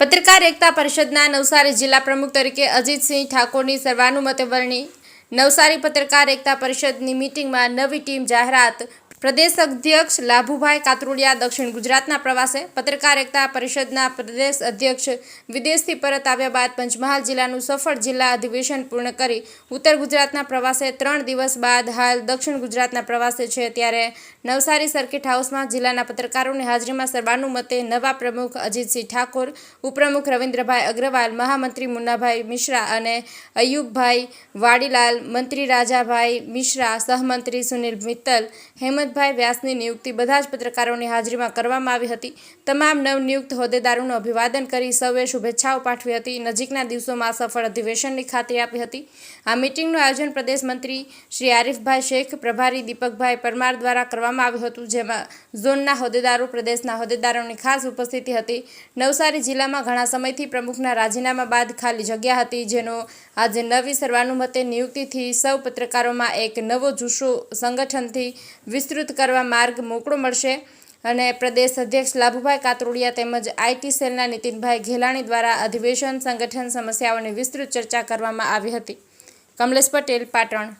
પત્રકાર એકતા પરિષદના નવસારી જિલ્લા પ્રમુખ તરીકે અજીતસિંહ ઠાકોરની સર્વાનુમતે વરણી. નવસારી પત્રકાર એકતા પરિષદની મિટિંગમાં નવી ટીમ જાહેરાત પ્રદેશ અધ્યક્ષ લાભુભાઈ કાતરોડિયા દક્ષિણ ગુજરાતના પ્રવાસે, પત્રકાર એકતા પરિષદના પ્રદેશ અધ્યક્ષ વિદેશથી પરત આવ્યા બાદ પંચમહાલ જિલ્લાનું સફળ જિલ્લા અધિવેશન પૂર્ણ કરી ઉત્તર ગુજરાતના પ્રવાસે ત્રણ દિવસ બાદ હાલ દક્ષિણ ગુજરાતના પ્રવાસે છે. ત્યારે નવસારી સર્કિટ હાઉસમાં જિલ્લાના પત્રકારોની હાજરીમાં સર્વાનુમતે નવા પ્રમુખ અજીતસિંહ ઠાકોર, ઉપપ્રમુખ રવિન્દ્રભાઈ અગ્રવાલ, મહામંત્રી મુન્નાભાઈ મિશ્રા અને અયુબભાઈ વાડીલાલ, મંત્રી રાજાભાઈ મિશ્રા, સહમંત્રી સુનિલ મિત્તલ હેમંતભાઈ વ્યાસની નિયુક્તિ બધા જ પત્રકારોની હાજરીમાં કરવામાં આવી હતી. તમામ નવનિયુક્ત હોદ્દેદારોનું અભિવાદન કરી સૌએ શુભેચ્છાઓ પાઠવી હતી. નજીકના દિવસોમાં સફળ અધિવેશનની ખાતરી આપી હતી. આ મિટિંગનું આયોજન પ્રદેશ મંત્રી શ્રી આરિફભાઈ શેખ, પ્રભારી દીપકભાઈ પરમાર દ્વારા કરવામાં આવ્યું હતું, જેમાં ઝોનના હોદ્દેદારો, પ્રદેશના હોદ્દેદારોની ખાસ ઉપસ્થિતિ હતી. નવસારી જિલ્લામાં ઘણા સમયથી પ્રમુખના રાજીનામા બાદ ખાલી જગ્યા હતી, જેનો આજે નવી સર્વાનુમતે નિયુક્તિથી સૌ પત્રકારોમાં એક નવો જુસ્સો સંગઠનથી વિસ્તૃત કરવા માર્ગ મોકળો મળશે અને પ્રદેશ અધ્યક્ષ લાભુભાઈ કાતરોડિયા તેમજ આઈટી સેલના નીતિનભાઈ ઘેલાણી દ્વારા અધિવેશન સંગઠન સમસ્યાઓની વિસ્તૃત ચર્ચા કરવામાં આવી હતી. કમલેશ પટેલ, પાટણ.